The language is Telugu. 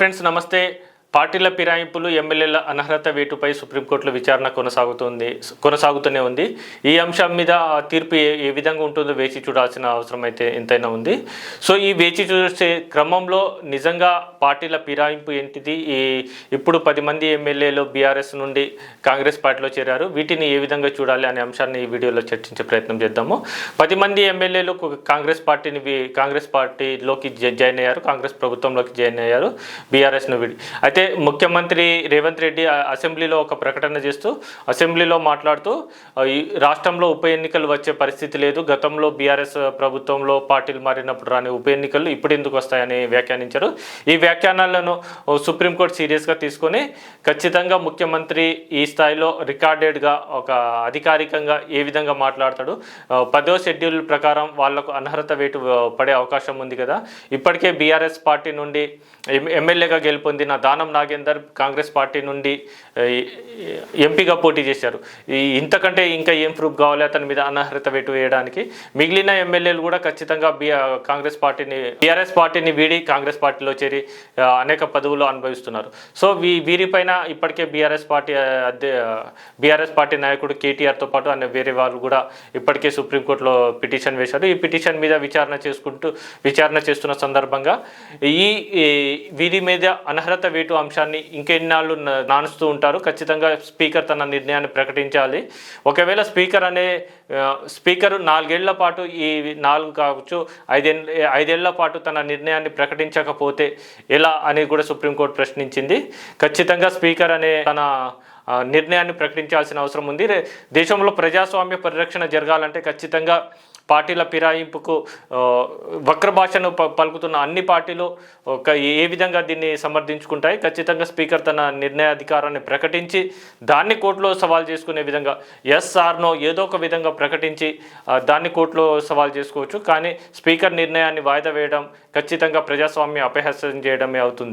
ఫ్రెండ్స్ నమస్తే. పార్టీల ఫిరాయింపులు ఎమ్మెల్యేల అనర్హత వేటుపై సుప్రీంకోర్టులో విచారణ కొనసాగుతుంది కొనసాగుతూనే ఉంది. ఈ అంశం మీద తీర్పు ఏ ఏ విధంగా ఉంటుందో వేచి చూడాల్సిన అవసరం అయితే ఎంతైనా ఉంది. సో ఈ వేచి చూసే క్రమంలో నిజంగా పార్టీల ఫిరాయింపు ఏంటిది? ఈ ఇప్పుడు పది మంది ఎమ్మెల్యేలు బీఆర్ఎస్ నుండి కాంగ్రెస్ పార్టీలో చేరారు. వీటిని ఏ విధంగా చూడాలి అనే అంశాన్ని ఈ వీడియోలో చర్చించే ప్రయత్నం చేద్దాము. పది మంది ఎమ్మెల్యేలు కాంగ్రెస్ పార్టీని కాంగ్రెస్ పార్టీలోకి జాయిన్ అయ్యారు. కాంగ్రెస్ ప్రభుత్వంలోకి జాయిన్ అయ్యారు బీఆర్ఎస్ను విడి అయితే ముఖ్యమంత్రి రేవంత్ రెడ్డి అసెంబ్లీలో ఒక ప్రకటన చేస్తూ అసెంబ్లీలో మాట్లాడుతూ ఈ రాష్ట్రంలో ఉప ఎన్నికలు వచ్చే పరిస్థితి లేదు. గతంలో బీఆర్ఎస్ ప్రభుత్వంలో పార్టీలు మారినప్పుడు రాని ఉప ఎన్నికలు ఇప్పుడు ఎందుకు వస్తాయని వ్యాఖ్యానించారు. ఈ వ్యాఖ్యానాలను సుప్రీంకోర్టు సీరియస్గా తీసుకొని ఖచ్చితంగా ముఖ్యమంత్రి ఈ స్థాయిలో రికార్డెడ్గా ఒక అధికారికంగా ఏ విధంగా మాట్లాడతాడు. పదో షెడ్యూల్ ప్రకారం వాళ్ళకు అనర్హత వేటు పడే అవకాశం ఉంది కదా. ఇప్పటికే బీఆర్ఎస్ పార్టీ నుండి ఎమ్మెల్యేగా గెలుపొందిన దానం నాగేందర్ కాంగ్రెస్ పార్టీ నుండి ఎంపీగా పోటీ చేశారు. ఇంతకంటే ఇంకా ఏం ప్రూఫ్ కావాలి అతని మీద అనర్హత వేటు వేయడానికి? మిగిలిన ఎమ్మెల్యేలు కూడా ఖచ్చితంగా కాంగ్రెస్ పార్టీని టీఆర్ఎస్ పార్టీని వీడి కాంగ్రెస్ పార్టీలో చేరి అనేక పదవులు అనుభవిస్తున్నారు. సో వీ వీరిపైన ఇప్పటికే బీఆర్ఎస్ పార్టీ ఆ, బీఆర్ఎస్ పార్టీ నాయకుడు కేటీఆర్తో పాటు అనే వేరే వాళ్ళు కూడా ఇప్పటికే సుప్రీంకోర్టులో పిటిషన్ వేశారు. ఈ పిటిషన్ మీద విచారణ చేసుకుంటూ విచారణ చేస్తున్న సందర్భంగా ఈ ఈ వీరి మీద అనర్హత వేటు అంశాన్ని ఇంకెన్నాళ్ళు నానుస్తూ ఉంటారు. ఖచ్చితంగా స్పీకర్ తన నిర్ణయాన్ని ప్రకటించాలి. ఒకవేళ స్పీకర్ అనే స్పీకర్ నాలుగేళ్ళ పాటు ఈ నాలుగు కావచ్చు ఐదేళ్ళ ఐదేళ్ళ పాటు తన నిర్ణయాన్ని ప్రకటించకపోతే ఎలా అని కూడా సుప్రీంకోర్టు ప్రశ్నించింది. ఖచ్చితంగా స్పీకర్ అనే తన నిర్ణయాన్ని ప్రకటించాల్సిన అవసరం ఉంది. దేశంలో ప్రజాస్వామ్య పరిరక్షణ జరగాలంటే ఖచ్చితంగా పార్టీల ఫిరాయింపుకు వక్ర భాషను ప- పలుకుతున్న అన్ని పార్టీలు ఒక ఏ విధంగా దీన్ని సమర్థించుకుంటాయి? ఖచ్చితంగా స్పీకర్ తన నిర్ణయాధికారాన్ని ప్రకటించి దాన్ని కోర్టులో సవాల్ చేసుకునే విధంగా ఎస్ ఆర్నో ఏదో ఒక విధంగా ప్రకటించి దాన్ని కోర్టులో సవాల్ చేసుకోవచ్చు. కానీ స్పీకర్ నిర్ణయాన్ని వాయిదా వేయడం ఖచ్చితంగా ప్రజాస్వామ్య అపహాస్యం చేయడమే అవుతుంది.